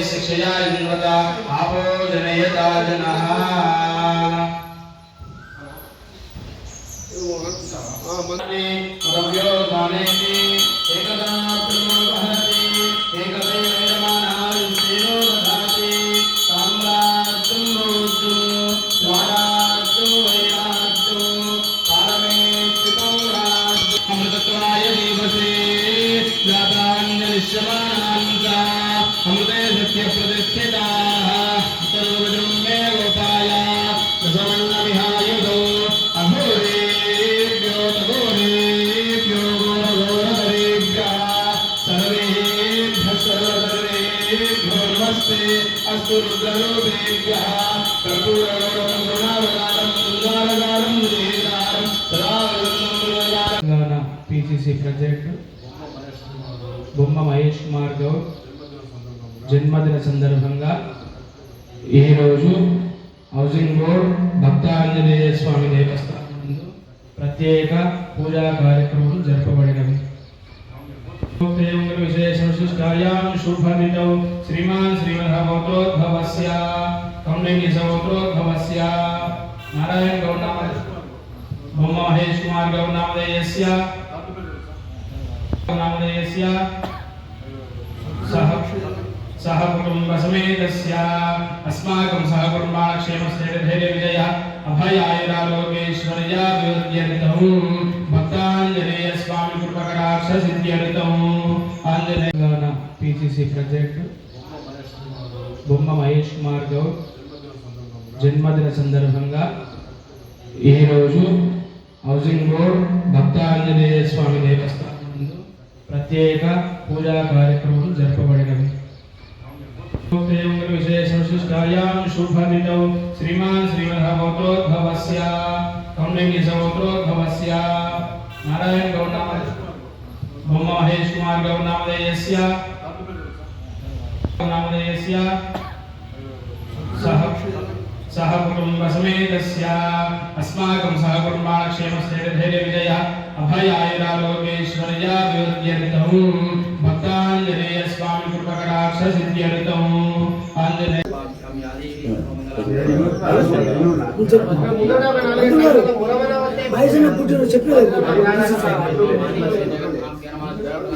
शिक्षया इन्वता आपो जनयता जनः हाँ, द्रव्योधाने నమస్తే తెలంగాణ పిసిసి ప్రెసిడెంట్ బొమ్మ మహేష్ కుమార్ గౌడ్. జన్మదిన సందర్భంగా ఈరోజు హౌసింగ్ బోర్డ్ భక్తాంజనేయ స్వామి దేవస్థానం ప్రత్యేక పూజా కార్యక్రమం జరపబడినవి విశేష విశిష్టాయాం శుభమితౌ శ్రీమాన్ శ్రీమద్భగవతోద్భవస్య కౌండిన్య సహోదరోద్భవస్య నారాయణ గౌడ్ నామ బొమ్మ మహేష్ కుమార్ గౌడ్ నామధేయస్య నామధేయస్య సహ సహ కుటుంబ సమేతస్య అస్మాకం పిసిసి ప్రెసిడెంట్ బొమ్మ మహేష్ కుమార్ గౌడ్. జన్మదిన సందర్భంగా ఈరోజు హౌసింగ్ బోర్డ్ భక్త ఆంజనేయ స్వామి దేవస్థానం ముందు ప్రత్యేక పూజా కార్యక్రమం జరపబడినవి విశేష విశిష్టాయాం శ్రీమాన్ శ్రీమద్భగవతోద్భవస్య కౌండిన్య సహోదరోద్భవస్య నారాయణ గౌడ బొమ్మ మహేష్ కుమార్ గౌడ్ నామధేయస్య నామధేయస్య సహ సహ కుటుంబ సమేతస్య అస్మాకం సహ కుటుంబాక్షేమస్థైర్యధైర్య విజయ అభయాయురాలోకేశ్వర్యాభివృద్ధ్యర్థం భక్తాంజనేయ స్వామి కృపకటాక్ష సిద్ధ్యర్థం ఆంజనేయ చెప్పలేదు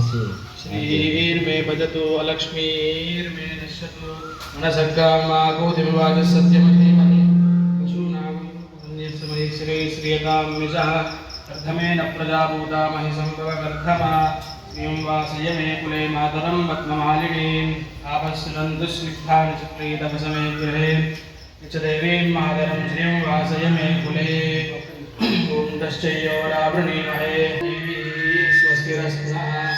श्रीर्मे भजतु अलक्ष्मीर्मे नश्यतु। मनसक्कामागोधिविवादः सत्यमधीमहि पशूनां श्री श्रियकाम्यजः अर्धमेन प्रजाभूता महि श्रियं वासय मे कुले मातरं पद्ममालिनीम् आपश्रन्तु स्निग्धानि चित्रीतपसमे गृहे। च देवीं मातरं श्रियं वासय मे कुले। ॐ दश्चयोरावृणीमहे स्वस्तिरस्नः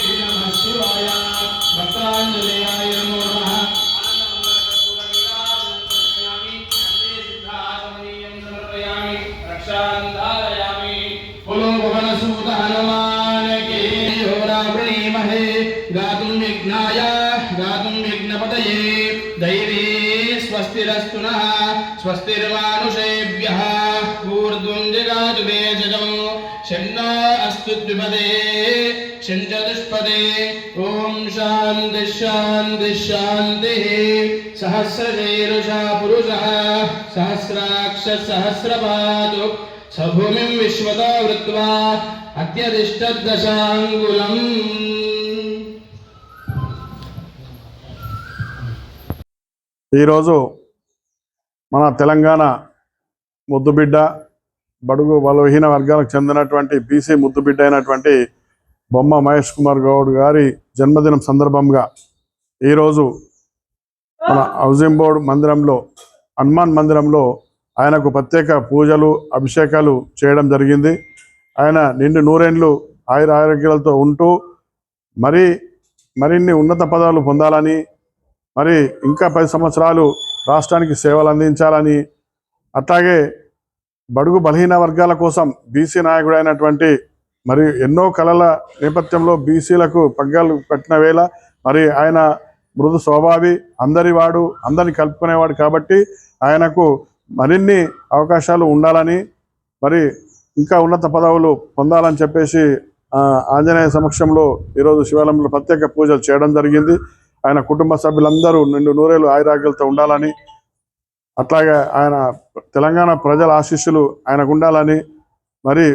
हनुमान की होरावृणीमहे गातुं विघ्नाय, गातुं विघ्नपतये। दैवी स्वस्तिरस्तु नः स्वस्तिर्मानुषेभ्यः। ऊर्ध्वं जगातु वेजजं शन्नो अस्तु द्विपदे शञ्चतुष्पदे ॐ शान्तिः शान्तिः शान्तिः। सहस्रशीर्षा पुरुषः सहस्राक्ष सहस्रपादु स भूमिं विश्वतो वृत्वा అత్యధిష్టదశాంగులం ఈరోజు మన తెలంగాణ ముద్దుబిడ్డ బడుగు బలహీన వర్గాలకు చెందినటువంటి బీసీ ముద్దుబిడ్డ అయినటువంటి బొమ్మ మహేష్ కుమార్ గౌడ్ గారి జన్మదినం సందర్భంగా ఈరోజు మన హౌసింగ్ బోర్డ్ మందిరంలో హనుమాన్ మందిరంలో ఆయనకు ప్రత్యేక పూజలు అభిషేకాలు చేయడం జరిగింది. ఆయన నిండు నూరేండ్లు ఆయుర ఆరోగ్యాలతో ఉంటూ మరి మరిన్ని ఉన్నత పదవులు పొందాలని మరి ఇంకా పది సంవత్సరాలు రాష్ట్రానికి సేవలు అందించాలని అట్లాగే బడుగు బలహీన వర్గాల కోసం బీసీ నాయకుడు అయినటువంటి మరి ఎన్నో కళల నేపథ్యంలో బీసీలకు పగ్గాలు కట్టిన వేళ మరి ఆయన మృదు స్వభావి అందరి వాడు అందరిని కలుపుకునేవాడు కాబట్టి ఆయనకు మరిన్ని అవకాశాలు ఉండాలని మరి ఇంకా ఉన్నత పదవులు పొందాలని చెప్పేసి ఆంజనేయ సమక్షంలో ఈరోజు శివాలయంలో ప్రత్యేక పూజలు చేయడం జరిగింది. ఆయన కుటుంబ సభ్యులందరూ నిండు నూరేలు ఆయురాగ్యాలతో ఉండాలని అట్లాగే ఆయన తెలంగాణ ప్రజల ఆశీస్సులు ఆయనకు ఉండాలని మరి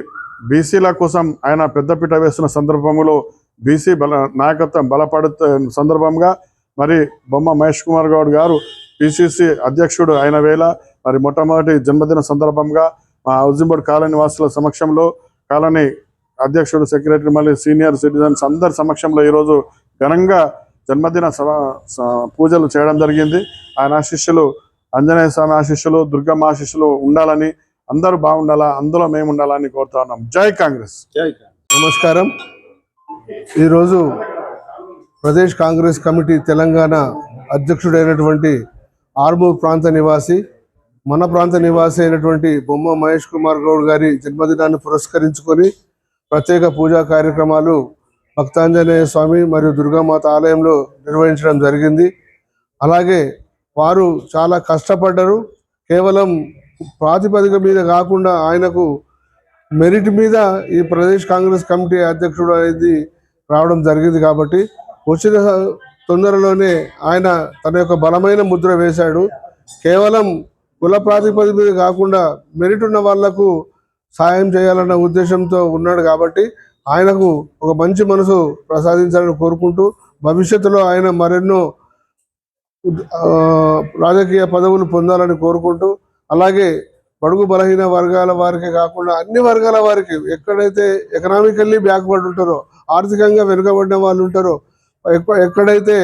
బీసీల కోసం ఆయన పెద్దపీట వేస్తున్న సందర్భంలో బీసీ బల నాయకత్వం బలపడుతు సందర్భంగా మరి బొమ్మ మహేష్ కుమార్ గౌడ్ గారు పిసిసి అధ్యక్షుడు అయిన వేళ మరి మొట్టమొదటి జన్మదిన సందర్భంగా మా హౌసింగ్ బోర్డ్ కాలనీ వాసుల సమక్షంలో కాలనీ అధ్యక్షుడు సెక్రటరీ మళ్ళీ సీనియర్ సిటిజన్స్ అందరి సమక్షంలో ఈరోజు ఘనంగా జన్మదిన పూజలు చేయడం జరిగింది. ఆయన ఆశిష్యులు ఆంజనేయ స్వామి ఆశిష్యులు దుర్గమ్మ ఆశిష్యులు ఉండాలని అందరూ బాగుండాలా అందులో మేము ఉండాలని కోరుతా ఉన్నాం. జై కాంగ్రెస్. నమస్కారం. ఈరోజు ప్రదేశ్ కాంగ్రెస్ కమిటీ తెలంగాణ అధ్యక్షుడైనటువంటి ఆర్మూర్ ప్రాంత నివాసి మన ప్రాంత నివాసి అయినటువంటి బొమ్మ మహేష్ కుమార్ గౌడ్ గారి జన్మదినాన్ని పురస్కరించుకొని ప్రత్యేక పూజా కార్యక్రమాలు భక్తాంజనేయ స్వామి మరియు దుర్గామాత ఆలయంలో నిర్వహించడం జరిగింది. అలాగే వారు చాలా కష్టపడ్డారు. కేవలం ప్రాతిపదిక మీద కాకుండా ఆయనకు మెరిట్ మీద ఈ ప్రదేశ్ కాంగ్రెస్ కమిటీ అధ్యక్షుడు అనేది రావడం జరిగింది కాబట్టి వచ్చిన తొందరలోనే ఆయన తన యొక్క బలమైన ముద్ర వేశాడు. కేవలం కుల ప్రాతిపదిక మీద కాకుండా మెరిట్ ఉన్న వాళ్ళకు సాయం చేయాలన్న ఉద్దేశంతో ఉన్నాడు కాబట్టి ఆయనకు ఒక మంచి మనసు ప్రసాదించాలని కోరుకుంటూ భవిష్యత్తులో ఆయన మరెన్నో రాజకీయ పదవులు పొందాలని కోరుకుంటూ అలాగే బడుగు బలహీన వర్గాల వారికి కాకుండా అన్ని వర్గాల వారికి ఎక్కడైతే ఎకనామికల్లీ బ్యాక్వర్డ్ ఉంటారో ఆర్థికంగా వెనుకబడిన వాళ్ళు ఉంటారో ఎక్క- ఎక్కడైతే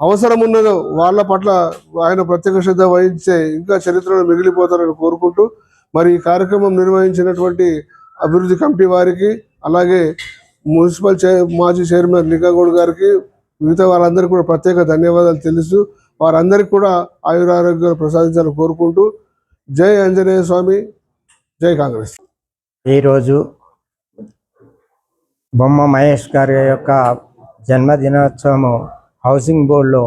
అవసరం ఉన్నదో వాళ్ళ పట్ల ఆయన ప్రత్యేక శ్రద్ధ వహించే ఇంకా చరిత్రలో మిగిలిపోతారని కోరుకుంటూ మరి ఈ కార్యక్రమం నిర్వహించినటువంటి అభివృద్ధి కమిటీ వారికి అలాగే మున్సిపల్ చై మాజీ చైర్మన్ లింగగౌడ్ గారికి మిగతా వాళ్ళందరికీ కూడా ప్రత్యేక ధన్యవాదాలు తెలుస్తూ వారందరికీ కూడా ఆయురారోగ్యాలు ప్రసాదించాలని కోరుకుంటూ జై ఆంజనేయ స్వామి జై కాంగ్రెస్. ఈరోజు బొమ్మ మహేష్ గారి యొక్క జన్మదినోత్సవము హౌసింగ్ బోర్డులో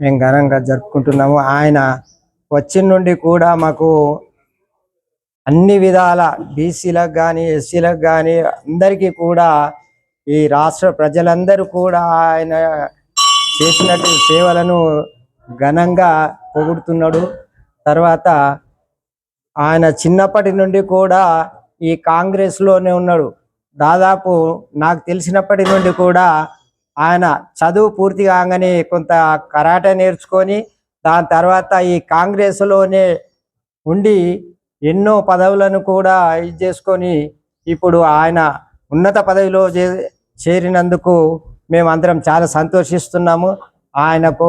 మేము ఘనంగా జరుపుకుంటున్నాము. ఆయన వచ్చిన నుండి కూడా మాకు అన్ని విధాల బీసీలకు కానీ ఎస్సీలకు కానీ అందరికీ కూడా ఈ రాష్ట్ర ప్రజలందరూ కూడా ఆయన చేసినట్టు సేవలను ఘనంగా పొగుడుతున్నాడు. తర్వాత ఆయన చిన్నప్పటి నుండి కూడా ఈ కాంగ్రెస్లోనే ఉన్నాడు. దాదాపు నాకు తెలిసినప్పటి నుండి కూడా ఆయన చదువు పూర్తి కాగానే కొంత కరాటే నేర్చుకొని దాని తర్వాత ఈ కాంగ్రెస్లోనే ఉండి ఎన్నో పదవులను కూడా ఇది చేసుకొని ఇప్పుడు ఆయన ఉన్నత పదవిలో చే- చేరినందుకు మేమందరం చాలా సంతోషిస్తున్నాము. ఆయనకు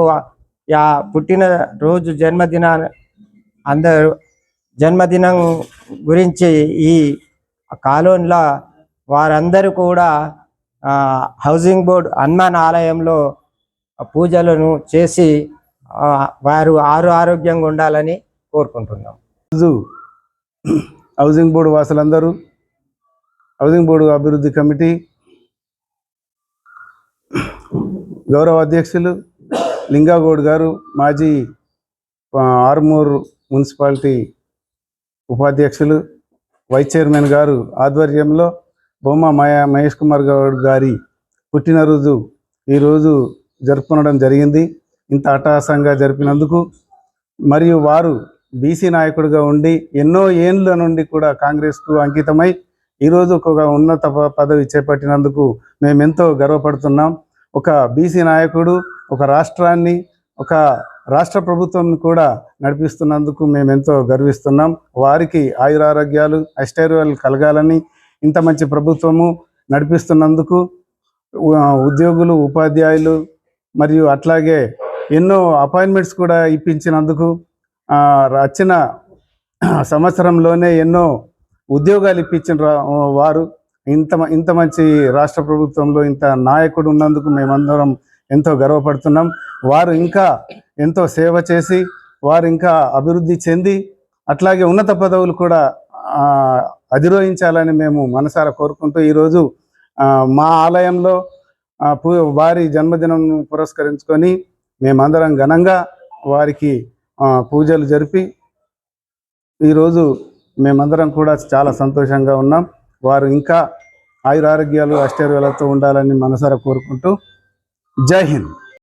యా పుట్టిన రోజు జన్మదిన అందరు జన్మదినం గురించి ఈ కాలోన్లో వారందరూ కూడా హౌసింగ్ బోర్డ్ హనుమాన్ ఆలయంలో పూజలను చేసి వారు ఆరు ఆరోగ్యంగా ఉండాలని కోరుకుంటున్నాం. రోజు హౌసింగ్ బోర్డు వాసులందరూ హౌసింగ్ బోర్డు అభివృద్ధి కమిటీ గౌరవ అధ్యక్షులు లింగాగౌడ్ గారు మాజీ ఆర్మూర్ మున్సిపాలిటీ ఉపాధ్యక్షులు వైస్ చైర్మన్ గారు ఆధ్వర్యంలో బొమ్మ మయ మహేష్ కుమార్ గౌడ్ గారి పుట్టినరోజు ఈరోజు జరుపుకోవడం జరిగింది. ఇంత అట్టహాసంగా జరిపినందుకు మరియు వారు బీసీ నాయకుడిగా ఉండి ఎన్నో ఏండ్ల నుండి కూడా కాంగ్రెస్కు అంకితమై ఈరోజు ఒక ఉన్నత పదవి చేపట్టినందుకు మేము ఎంతో గర్వపడుతున్నాం. ఒక బీసీ నాయకుడు ఒక రాష్ట్రాన్ని ఒక రాష్ట్ర ప్రభుత్వం కూడా నడిపిస్తున్నందుకు మేము ఎంతో గర్విస్తున్నాం. వారికి ఆయురారోగ్యాలు ఐశ్వర్యాలు కలగాలని ఇంత మంచి ప్రభుత్వము నడిపిస్తున్నందుకు ఉద్యోగులు ఉపాధ్యాయులు మరియు అట్లాగే ఎన్నో అపాయింట్మెంట్స్ కూడా ఇప్పించినందుకు వచ్చిన సంవత్సరంలోనే ఎన్నో ఉద్యోగాలు ఇప్పించిన రా- వారు. ఇంత ఇంత మంచి రాష్ట్ర ప్రభుత్వంలో ఇంత నాయకుడు ఉన్నందుకు మేమందరం ఎంతో గర్వపడుతున్నాం. వారు ఇంకా ఎంతో సేవ చేసి వారు ఇంకా అభివృద్ధి చెంది అట్లాగే ఉన్నత పదవులు కూడా అధిరోహించాలని మేము మనసారా కోరుకుంటూ ఈరోజు మా ఆలయంలో పూ- వారి జన్మదినం పురస్కరించుకొని మేమందరం ఘనంగా వారికి పూజలు జరిపి ఈరోజు మేమందరం కూడా చాలా సంతోషంగా ఉన్నాం. వారు ఇంకా ఆయురారోగ్యాలు ఆశ్చర్యాలతో ఉండాలని మనసారా కోరుకుంటూ జై హింద్.